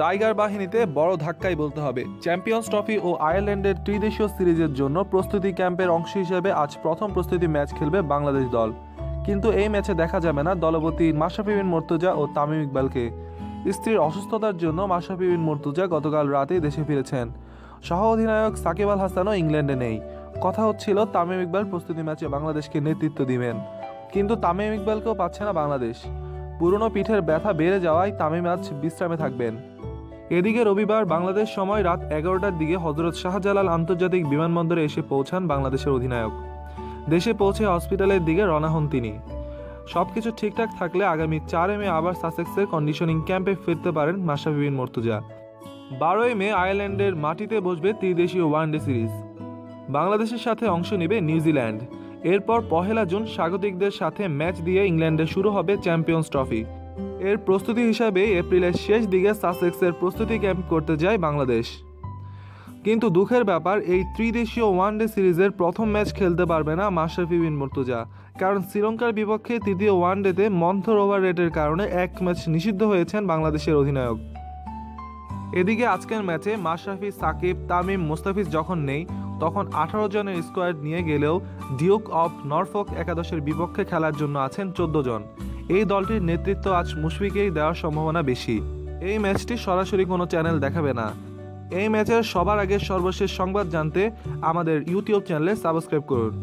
Tiger বাহিনীতে বড় ধাক্কাই বলতে হবে। চ্যাম্পিয়ন্স ট্রফি ও আয়ারল্যান্ডের ত্রিদেশীয় সিরিজের জন্য প্রস্তুতি ক্যাম্পের অংশ হিসেবে আজ প্রথম প্রস্তুতি ম্যাচ খেলবে বাংলাদেশ দল। কিন্তু এই ম্যাচে দেখা যাবে না দলপতি মাশরাফি বিন মর্তুজা ও তামিম ইকবালকে। স্ত্রীর অসুস্থতার জন্য মাশরাফি বিন মর্তুজা গতকাল রাতে দেশে ফিরেছেন। সহ অধিনায়ক সাকিব আল হাসানও ইংল্যান্ডে নেই। কথা হচ্ছিল, তামিম ইকবাল প্রস্তুতি ম্যাচে বাংলাদেশকে নেতৃত্ব দিবেন। কিন্তু তামিম ইকবালকেও পাচ্ছে না বাংলাদেশ। পুরনো পিঠের ব্যথা বেড়ে যাওয়ায় তামিম আজ বিশ্রামে থাকবেন। এদিকে রবিবার বাংলাদেশ সময় রাত এগারোটার দিকে হজরত শাহজালাল আন্তর্জাতিক বিমানবন্দরে এসে পৌঁছান বাংলাদেশের অধিনায়ক। দেশে পৌঁছে হসপিটালের দিকে রওনা হন তিনি। সবকিছু ঠিকঠাক থাকলে আগামী চার মে আবার সাসেক্সের কন্ডিশনিং ক্যাম্পে ফিরতে পারেন মাশরাফি বিন মর্তুজা। বারোই মে আয়ারল্যান্ডের মাটিতে বসবে ত্রিদেশীয় ওয়ানডে সিরিজ। বাংলাদেশের সাথে অংশ নেবে নিউজিল্যান্ড। এরপর পহেলা জুন স্বাগতিকদের সাথে ম্যাচ দিয়ে ইংল্যান্ডে শুরু হবে চ্যাম্পিয়ন্স ট্রফি। এর প্রস্তুতি হিসাবে এপ্রিলের শেষ দিকে সাসেক্সের প্রস্তুতি ক্যাম্প করতে যায় বাংলাদেশ। কিন্তু দুঃখের ব্যাপার, এই ত্রিদেশীয় ওয়ানডে সিরিজের প্রথম ম্যাচ খেলতে পারবে না মাশরাফি বিন মর্তুজা। কারণ শ্রীলঙ্কার বিপক্ষে তৃতীয় ওয়ানডেতে মন্থর ওভার রেটের কারণে এক ম্যাচ নিষিদ্ধ হয়েছেন বাংলাদেশের অধিনায়ক। এদিকে আজকের ম্যাচে মাশরাফি, সাকিব, তামিম, মুস্তাফিজ যখন নেই, তখন আঠারো জনের স্কোয়াড নিয়ে গেলেও ডিউক অফ নরফক একাদশের বিপক্ষে খেলার জন্য আছেন চোদ্দ জন। এই দলটির নেতৃত্ব আজ মুশফিকেই দেওয়ার সম্ভাবনা বেশি। এই ম্যাচটি সরাসরি কোনো চ্যানেল দেখাবে না। এই ম্যাচের সবার আগে সর্বশেষ সংবাদ জানতে আমাদের ইউটিউব চ্যানেলে সাবস্ক্রাইব করুন।